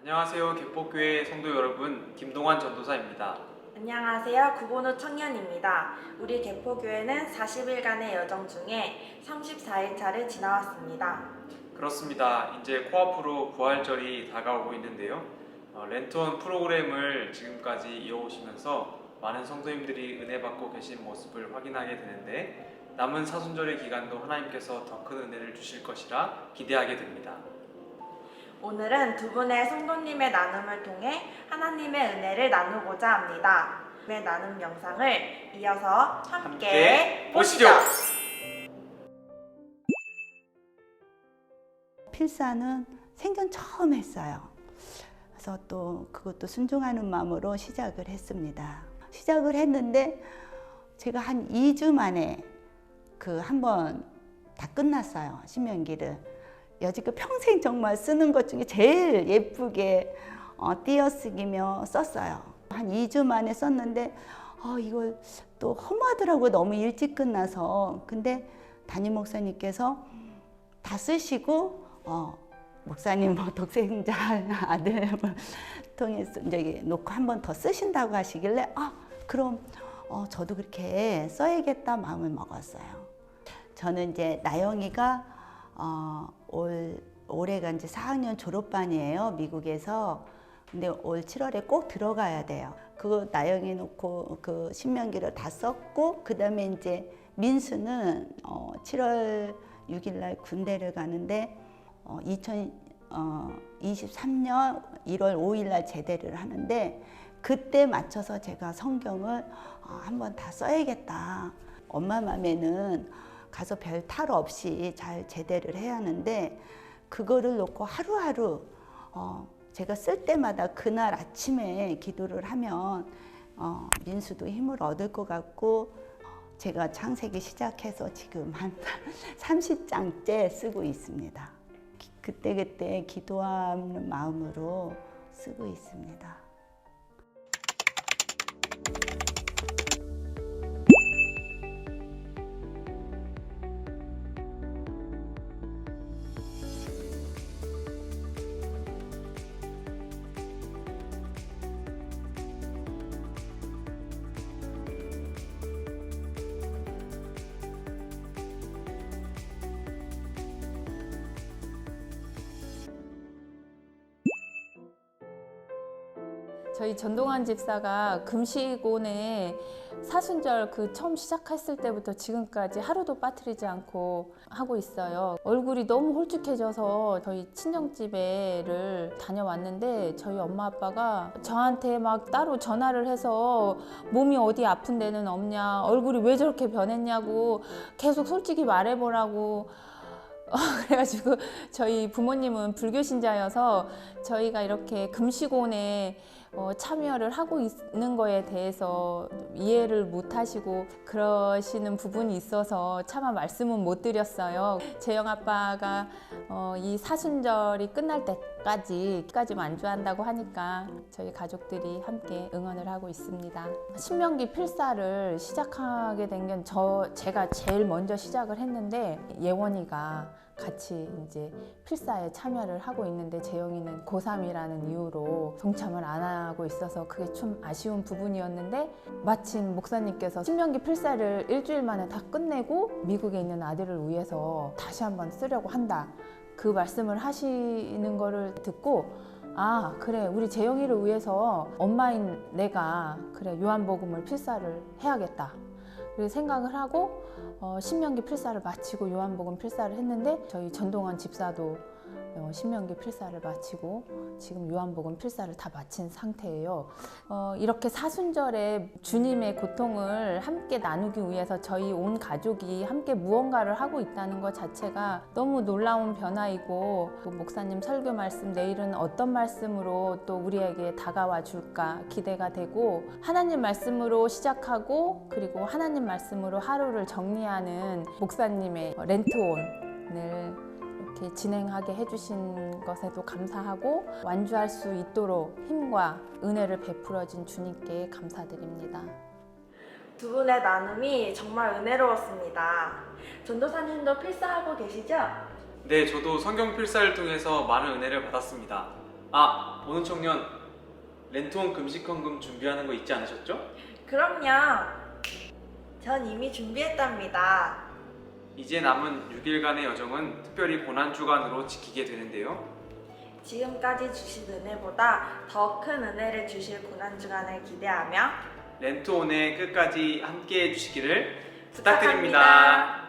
안녕하세요. 개포교회 성도 여러분, 김동환 전도사입니다. 안녕하세요. 구본우 청년입니다. 우리 개포교회는 40일간의 여정 중에 34일차를 지나왔습니다. 그렇습니다. 이제 코앞으로 부활절이 다가오고 있는데요. 어, 랜턴 프로그램을 지금까지 이어오시면서 많은 성도님들이 은혜 받고 계신 모습을 확인하게 되는데 남은 사순절의 기간도 하나님께서 더 큰 은혜를 주실 것이라 기대하게 됩니다. 오늘은 두 분의 성도님의 나눔을 통해 하나님의 은혜를 나누고자 합니다. 의 나눔 영상을 이어서 함께, 함께 보시죠. 필사는 생전 처음 했어요. 그래서 또 그것도 순종하는 마음으로 시작을 했습니다. 시작을 했는데 제가 한 2주 만에 그 한 번 다 끝났어요. 신명기를. 여지껏 평생 정말 쓰는 것 중에 제일 예쁘게 어, 띄어쓰기며 썼어요. 한 2주 만에 썼는데 어, 이걸 또 허무하더라고요. 너무 일찍 끝나서. 근데 담임 목사님께서 다 쓰시고 어, 목사님 뭐 독생자 아들 통해서 저기 놓고 한 번 더 쓰신다고 하시길래 아 그럼 어, 저도 그렇게 써야겠다 마음을 먹었어요. 저는 이제 나영이가 어, 올 올해가 이제 4학년 졸업반이에요 미국에서 근데 올 7월에 꼭 들어가야 돼요. 그거 나영이 놓고 그 신명기를 다 썼고 그 다음에 이제 민수는 어, 7월 6일 날 군대를 가는데 어, 2023년 1월 5일 날 제대를 하는데 그때 맞춰서 제가 성경을 어, 한번 다 써야겠다. 엄마 맘에는 가서 별 탈 없이 잘 제대를 해야 하는데 그거를 놓고 하루하루 어, 제가 쓸 때마다 그날 아침에 기도를 하면 어, 민수도 힘을 얻을 것 같고 제가 창세기 시작해서 지금 한 30장째 쓰고 있습니다. 기- 그때 그때 기도하는 마음으로 쓰고 있습니다. 저희 전동환 집사가 금식원에 사순절 그 처음 시작했을 때부터 지금까지 하루도 빠뜨리지 않고 하고 있어요. 얼굴이 너무 홀쭉해져서 저희 친정집에를 다녀왔는데 저희 엄마 아빠가 저한테 막 따로 전화를 해서 몸이 어디 아픈 데는 없냐, 얼굴이 왜 저렇게 변했냐고 계속 솔직히 말해보라고 어, 그래가지고 저희 부모님은 불교 신자여서 저희가 이렇게 금식원에 어, 참여를 하고 있는 거에 대해서 이해를 못 하시고 그러시는 부분이 있어서 차마 말씀은 못 드렸어요. 재영 아빠가 어, 이 사순절이 끝날 때까지 까지 만주한다고 하니까 저희 가족들이 함께 응원을 하고 있습니다. 신명기 필사를 시작하게 된 건 저 제가 제일 먼저 시작을 했는데 예원이가 같이 이제 필사에 참여를 하고 있는데 재영이는 고3이라는 이유로 동참을 안 하고 있어서 그게 좀 아쉬운 부분이었는데 마침 목사님께서 신명기 필사를 일주일 만에 다 끝내고 미국에 있는 아들을 위해서 다시 한번 쓰려고 한다. 그 말씀을 하시는 거를 듣고 아 그래 우리 재영이를 위해서 엄마인 내가 그래 요한복음을 필사를 해야겠다. 생각을 하고 어, 신명기 필사를 마치고 요한복음 필사를 했는데 저희 전동환 집사도 어, 신명기 필사를 마치고 지금 요한복음 필사를 다 마친 상태예요. 어, 이렇게 사순절에 주님의 고통을 함께 나누기 위해서 저희 온 가족이 함께 무언가를 하고 있다는 것 자체가 너무 놀라운 변화이고 또 목사님 설교 말씀 내일은 어떤 말씀으로 또 우리에게 다가와 줄까 기대가 되고 하나님 말씀으로 시작하고 그리고 하나님 말씀으로 하루를 정리하는 목사님의 렌트온을 이렇게 진행하게 해주신 것에도 감사하고 완주할 수 있도록 힘과 은혜를 베풀어 준 주님께 감사드립니다. 두 분의 나눔이 정말 은혜로웠습니다. 전도사님도 필사하고 계시죠? 네, 저도 성경 필사를 통해서 많은 은혜를 받았습니다. 아, 오는 청년 렌톤 금식헌금 준비하는 거 잊지 않으셨죠? 그럼요. 전 이미 준비했답니다. 이제 남은 6일간의 여정은 특별히 고난 주간으로 지키게 되는데요. 지금까지 주신 은혜보다 더 큰 은혜를 주실 고난주간을 기대하며 렌토온의 끝까지 함께 해 주시기를 부탁합니다. 부탁드립니다.